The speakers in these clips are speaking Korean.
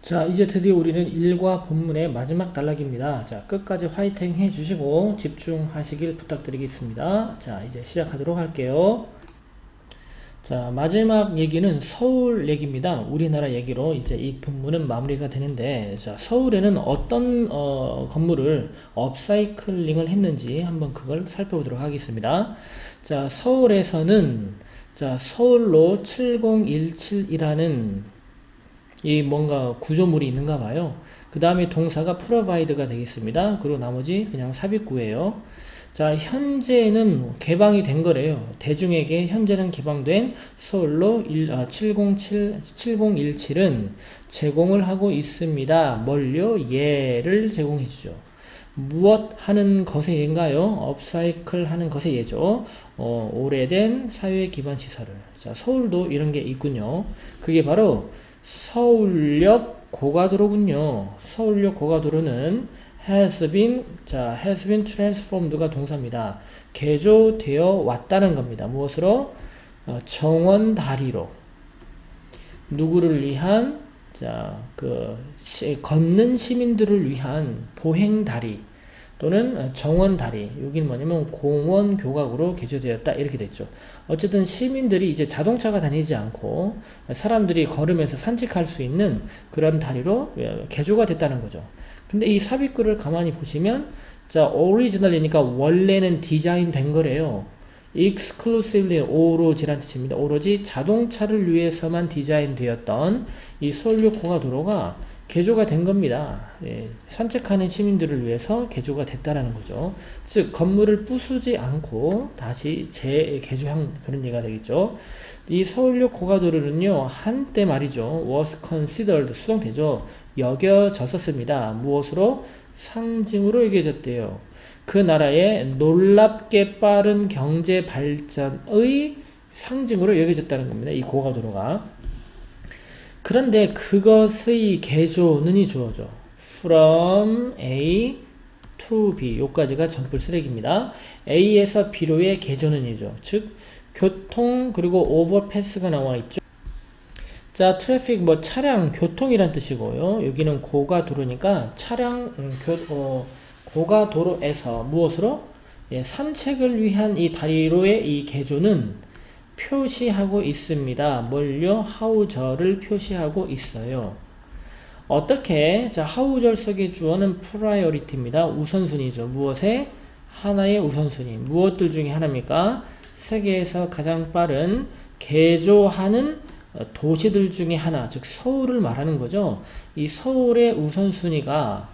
자, 이제 드디어 우리는 일과 본문의 마지막 단락입니다. 자, 끝까지 화이팅 해주시고 집중하시길 부탁드리겠습니다. 자, 이제 시작하도록 할게요. 자, 마지막 얘기는 서울 얘기입니다. 우리나라 얘기로 이제 이 본문은 마무리가 되는데, 자, 서울에는 어떤 어, 건물을 업사이클링을 했는지 한번 그걸 살펴보도록 하겠습니다. 자, 서울에서는 자, 서울로 7017이라는 이 뭔가 구조물이 있는가 봐요. 그 다음에 동사가 provide가 되겠습니다. 그리고 나머지 그냥 삽입구예요. 자, 현재는 개방이 된 거래요. 대중에게 현재는 개방된 서울로 1, 아, 707, 7017은 제공을 하고 있습니다. 뭘요? 예를 제공해 주죠. 무엇 하는 것의 예인가요? 업사이클 하는 것의 예죠. 어, 오래된 사회 기반 시설을. 자, 서울도 이런 게 있군요. 그게 바로 서울역 고가도로군요. 서울역 고가도로는 has been 자 has been transformed가 동사입니다. 개조되어 왔다는 겁니다. 무엇으로? 어, 정원 다리로 누구를 위한 자 그 걷는 시민들을 위한 보행 다리 또는 정원 다리 여기는 뭐냐면 공원 교각으로 개조되었다 이렇게 됐죠. 어쨌든 시민들이 이제 자동차가 다니지 않고 사람들이 걸으면서 산책할 수 있는 그런 다리로 개조가 됐다는 거죠. 근데 이 삽입글을 가만히 보시면 자 original이니까 원래는 디자인 된 거래요. exclusively 오로지란 뜻입니다. 오로지 자동차를 위해서만 디자인되었던 이 서울역 고가도로가 개조가 된 겁니다. 예, 산책하는 시민들을 위해서 개조가 됐다라는 거죠. 즉 건물을 부수지 않고 다시 재개조한 그런 얘기가 되겠죠. 이 서울역 고가도로는요 한때 말이죠 was considered 수동태죠 여겨졌었습니다. 무엇으로 상징으로 여겨졌대요. 그 나라의 놀랍게 빠른 경제 발전의 상징으로 여겨졌다는 겁니다. 이 고가도로가. 그런데 그것의 개조는이 주어져. from A to B 요까지가 전풀 쓰레기입니다. A에서 B로의 개조는이죠. 즉 교통 그리고 오버패스가 나와 있죠. 자, 트래픽 뭐 차량 교통이란 뜻이고요. 여기는 고가 도로니까 차량 음, 교, 어, 고가 도로에서 무엇으로 예, 산책을 위한 이 다리로의 이 개조는 표시하고 있습니다. 뭘요? 하우절을 표시하고 있어요. 어떻게? 자, 하우절 속의 주어는 프라이어리티입니다. 우선순위죠. 무엇에? 하나의 우선순위. 무엇들 중에 하나입니까? 세계에서 가장 빠른 개조하는 도시들 중에 하나, 즉 서울을 말하는 거죠. 이 서울의 우선순위가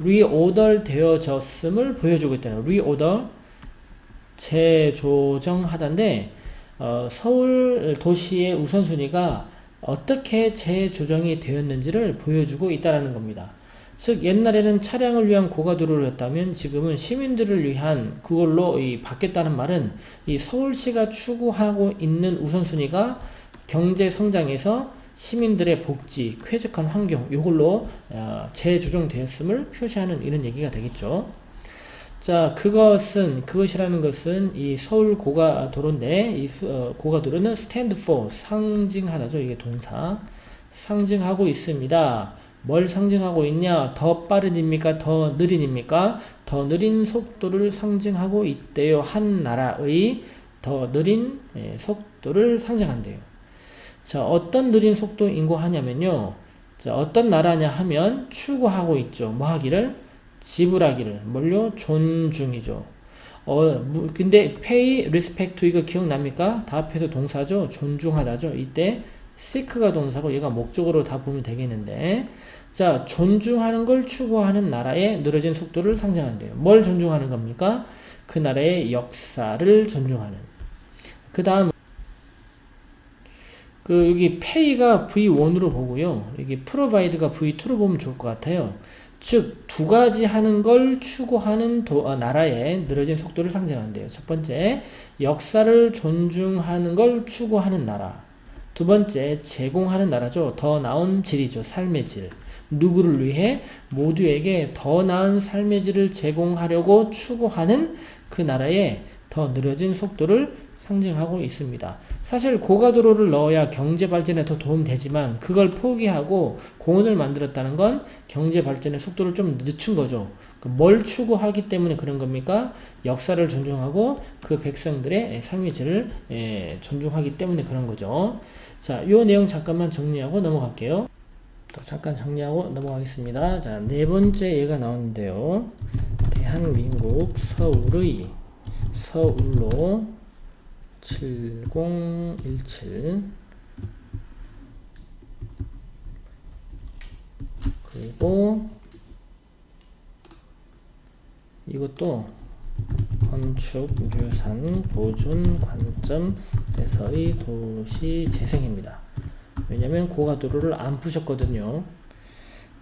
리오더 되어졌음을 보여주고 있다는 리오더 재조정하다인데 어, 서울 도시의 우선순위가 어떻게 재조정이 되었는지를 보여주고 있다는 겁니다. 즉 옛날에는 차량을 위한 고가도로였다면 지금은 시민들을 위한 그걸로 이 바뀌었다는 말은 이 서울시가 추구하고 있는 우선순위가 경제 성장에서 시민들의 복지, 쾌적한 환경 이걸로 어, 재조정되었음을 표시하는 이런 얘기가 되겠죠. 자, 그것은, 그것이라는 것은 이 서울 고가 도로인데, 이 어, 고가 도로는 stand for, 상징하다죠. 이게 동사. 상징하고 있습니다. 뭘 상징하고 있냐? 더 빠른입니까? 더 느린입니까? 더 느린 속도를 상징하고 있대요. 한 나라의 더 느린 예, 속도를 상징한대요. 자, 어떤 느린 속도인 거 하냐면요. 자, 어떤 나라냐 하면 추구하고 있죠. 뭐 하기를? 지불하기를 뭘요? 존중이죠. 어, 근데 pay, respect 이거 기억납니까? 다 합해서 동사죠. 존중하다죠. 이때 seek가 동사고 얘가 목적으로 다 보면 되겠는데 자, 존중하는 걸 추구하는 나라의 느려진 속도를 상징한대요. 뭘 존중하는 겁니까? 그 나라의 역사를 존중하는. 그 다음 그 여기 pay가 V1으로 보고요. 여기 provide가 V2로 보면 좋을 것 같아요. 즉, 두 가지 하는 걸 추구하는 도, 어, 나라의 늘어진 속도를 상징한대요. 첫 번째, 역사를 존중하는 걸 추구하는 나라. 두 번째, 제공하는 나라죠. 더 나은 질이죠. 삶의 질. 누구를 위해 모두에게 더 나은 삶의 질을 제공하려고 추구하는 그 나라의 더 느려진 속도를 상징하고 있습니다. 사실 고가도로를 넣어야 경제 발전에 더 도움 되지만 그걸 포기하고 공원을 만들었다는 건 경제 발전의 속도를 좀 늦춘 거죠. 그뭘 추구하기 때문에 그런 겁니까? 역사를 존중하고 그 백성들의 삶의 질을 예, 존중하기 때문에 그런 거죠. 자, 요 내용 잠깐만 정리하고 넘어갈게요. 또 잠깐 정리하고 넘어가겠습니다. 자, 네 번째 예가 나오는데요. 대한민국 서울의 서울로 7017 그리고 이것도 건축 유산 보존 관점에서의 도시 재생입니다. 왜냐면 고가도로를 안 푸셨거든요.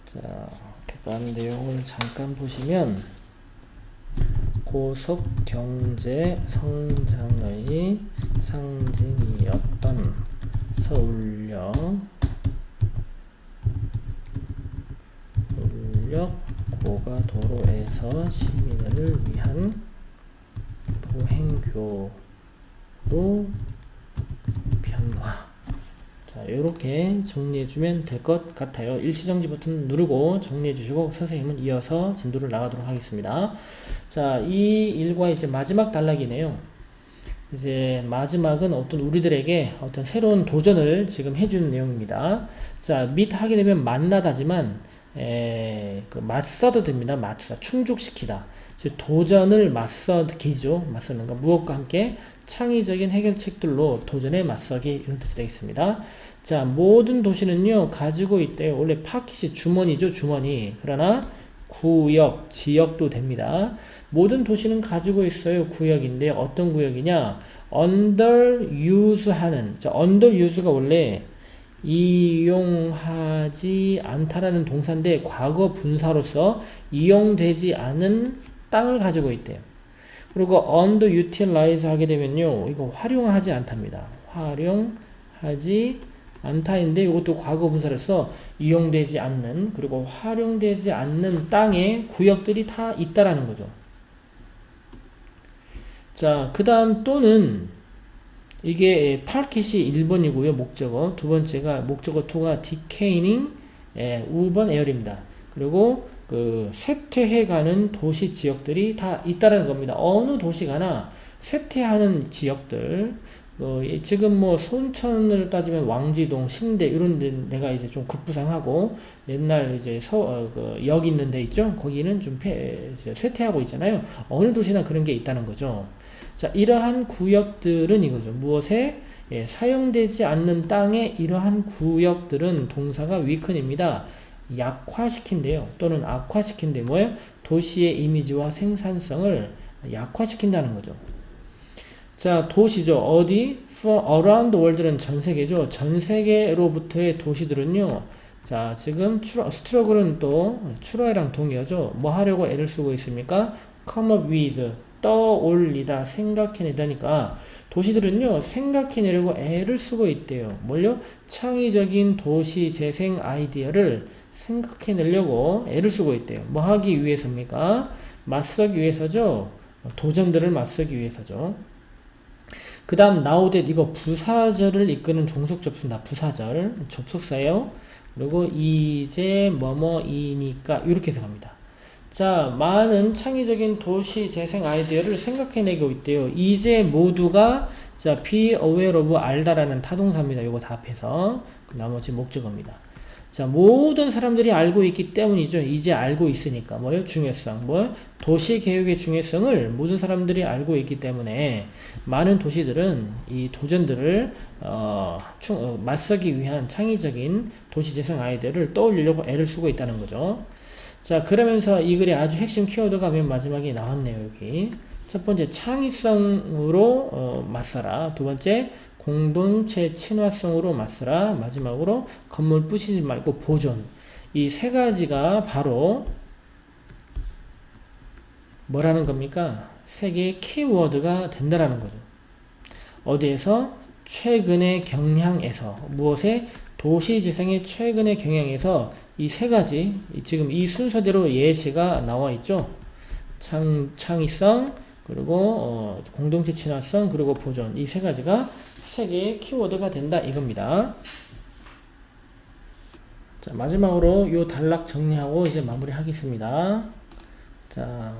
자, 그 다음 내용을 잠깐 보시면 고속 경제 성장의 상징이었던 서울역 서울역 고가도로에서 시민을 위한 보행교로. 자, 이렇게 정리해주면 될 것 같아요. 일시정지 버튼 누르고 정리해주시고 선생님은 이어서 진도를 나가도록 하겠습니다. 자, 이 일과 이제 마지막 단락이네요. 이제 마지막은 어떤 우리들에게 어떤 새로운 도전을 지금 해주는 내용입니다. 자, 및 하게 되면 만나다지만 에, 그 맞서도 됩니다. 맞서 충족시키다. 즉 도전을 맞서기죠. 맞서는 거 무엇과 함께 창의적인 해결책들로 도전에 맞서기 이런 뜻이 되겠습니다. 자 모든 도시는요 가지고 있대요. 원래 파킷이 주머니죠 주머니. 그러나 구역, 지역도 됩니다. 모든 도시는 가지고 있어요. 구역인데 어떤 구역이냐? underuse하는. 자, underuse가 원래 이용하지 않다라는 동사인데 과거 분사로서 이용되지 않은 땅을 가지고 있대요. 그리고 underutilize 하게 되면요. 이거 활용하지 않답니다. 활용하지 않다인데 이것도 과거 분사로서 이용되지 않는 그리고 활용되지 않는 땅에 구역들이 다 있다라는 거죠. 자, 그 다음 또는 이게 파켓이 1번이고요. 목적어. 두 번째가 목적어 2가 decaying 예, 우번 에어입니다. 그리고 그 쇠퇴해가는 도시 지역들이 다 있다는 겁니다. 어느 도시가나 쇠퇴하는 지역들 어, 예, 지금 뭐 손천을 따지면 왕지동, 신대 이런 데 내가 이제 좀 급부상하고 옛날 이제 서, 어, 그 역 있는 데 있죠? 거기는 좀 폐, 쇠퇴하고 있잖아요. 어느 도시나 그런 게 있다는 거죠. 자, 이러한 구역들은 이거죠. 무엇에 예, 사용되지 않는 땅에 이러한 구역들은 동사가 위큰입니다. 약화시킨대요. 또는 악화시킨대 뭐예요? 도시의 이미지와 생산성을 약화시킨다는 거죠. 자, 도시죠. 어디? For around the world는 전 세계죠. 전 세계로부터의 도시들은요. 자, 지금 추러, 스트러글은 또 추러이랑 동의하죠. 뭐 하려고 애를 쓰고 있습니까? come up with 떠올리다, 생각해내다니까 도시들은요 생각해내려고 애를 쓰고 있대요. 뭘요? 창의적인 도시 재생 아이디어를 생각해내려고 애를 쓰고 있대요. 뭐 하기 위해서입니까? 맞서기 위해서죠. 도전들을 맞서기 위해서죠. 그 다음 나오듯 이거 부사절을 이끄는 종속 접수다. 부사절 접속사예요. 그리고 이제 뭐뭐이니까 이렇게 해석합니다. 자, 많은 창의적인 도시 재생 아이디어를 생각해내고 있대요. 이제 모두가 자, be aware of 알다라는 타동사입니다. 이거 다 합해서 그 나머지 목적어입니다. 자, 모든 사람들이 알고 있기 때문이죠. 이제 알고 있으니까. 뭐요? 중요성. 뭐 도시 개혁의 중요성을 모든 사람들이 알고 있기 때문에 많은 도시들은 이 도전들을 어, 충, 어, 맞서기 위한 창의적인 도시 재생 아이디어를 떠올리려고 애를 쓰고 있다는 거죠. 자, 그러면서 이 글의 아주 핵심 키워드가 맨 마지막에 나왔네요, 여기. 첫 번째, 창의성으로 어, 맞서라. 두 번째, 공동체 친화성으로 맞서라. 마지막으로 건물 부시지 말고 보존. 이 세 가지가 바로 뭐라는 겁니까? 세 개의 키워드가 된다라는 거죠. 어디에서? 최근의 경향에서. 무엇에? 도시재생의 최근의 경향에서 이 세 가지, 지금 이 순서대로 예시가 나와 있죠. 창, 창의성, 그리고 어, 공동체 친화성 그리고 보존 이 세 가지가 세 개의 키워드가 된다 이겁니다. 자 마지막으로 요 단락 정리하고 이제 마무리하겠습니다. 자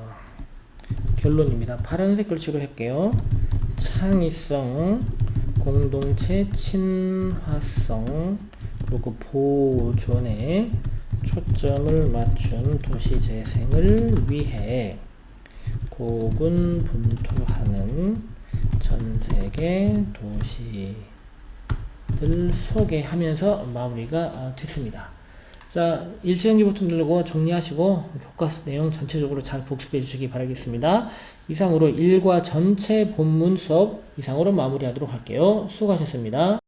결론입니다. 파란색 글씨로 할게요. 창의성, 공동체 친화성, 그리고 보존에 초점을 맞춘 도시 재생을 위해 고군분투하는 전 세계 도시들 소개하면서 마무리가 아, 됐습니다. 자, 일치전기 버튼 누르고 정리하시고 교과서 내용 전체적으로 잘 복습해 주시기 바라겠습니다. 이상으로 1과 전체 본문 수업 이상으로 마무리하도록 할게요. 수고하셨습니다.